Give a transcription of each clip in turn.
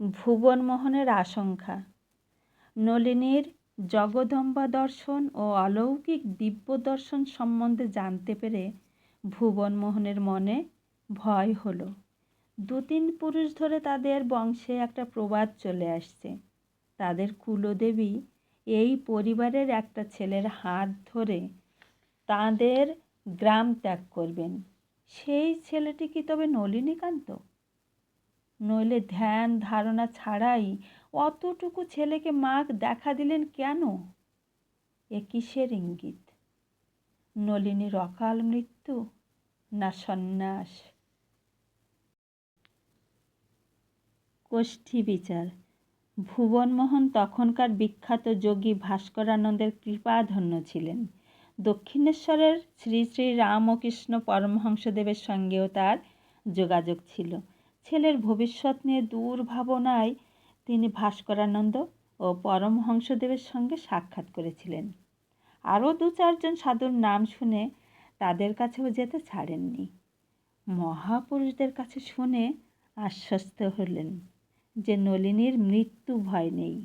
ভুবনমোহনের আশঙ্কা। নলিনীর জগদম্বা দর্শন ও অলৌকিক দিব্য দর্শন সম্বন্ধে জানতে পেরে ভুবনমোহনের মনে ভয় হলো। দু তিন পুরুষ ধরে তাদের বংশে একটা প্রবাদ চলে আসছে। তাদের কুলদেবী এই পরিবারের একটা ছেলের হাত ধরে তাদের গ্রাম ত্যাগ করবেন। সেই ছেলেটি কি তবে নলিনীকান্ত? নইলে ধ্যান ধারণা ছাড়াই অতটুকু ছেলেকে মাগ দেখা দিলেন কেন? এ কিসের ইঙ্গিত? নলিনীর অকাল মৃত্যু না সন্ন্যাস? কোষ্ঠী বিচার। ভুবনমোহন তখনকার বিখ্যাত যোগী ভাস্করানন্দের কৃপাধন্য ছিলেন। দক্ষিণেশ্বরের শ্রী শ্রী রামকৃষ্ণ পরমহংসদেবের সঙ্গেও তার যোগাযোগ ছিল। ছেলের ভবিষ্যৎ নিয়ে দূর ভাবনায় তিনি ভাস্করানন্দ ও পরমহংসদেবের সঙ্গে সাক্ষাৎ করেছিলেন। আরও দু চারজন সাধুর নাম শুনে তাদের কাছেও যেতে ছাড়েননি। মহাপুরুষদের কাছে শুনে আশ্বস্ত হলেন যে নলিনীর মৃত্যু ভয় নেই।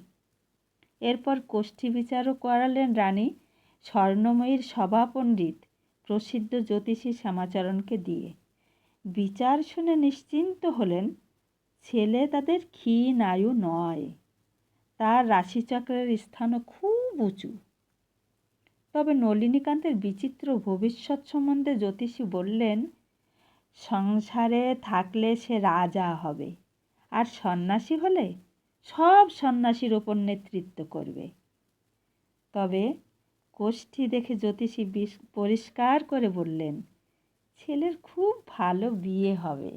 এরপর কোষ্ঠী বিচারও করালেন রানী স্বর্ণময়ীর সভাপণ্ডিত প্রসিদ্ধ জ্যোতিষী শ্যামাচরণকে দিয়ে। বিচার শুনে নিশ্চিন্ত হলেন, ছেলে তাদের ক্ষীণ আয়ু নয়। তার রাশিচক্রের স্থানও খুব উঁচু। তবে নলিনীকান্তের বিচিত্র ভবিষ্যৎ সম্বন্ধে জ্যোতিষী বললেন, সংসারে থাকলে সে রাজা হবে, আর সন্ন্যাসী হলে সব সন্ন্যাসীর ওপর নেতৃত্ব করবে। তবে কোষ্ঠী দেখে জ্যোতিষী পরিষ্কার করে বললেন ছেলের খুব ভালো বিয়ে হবে।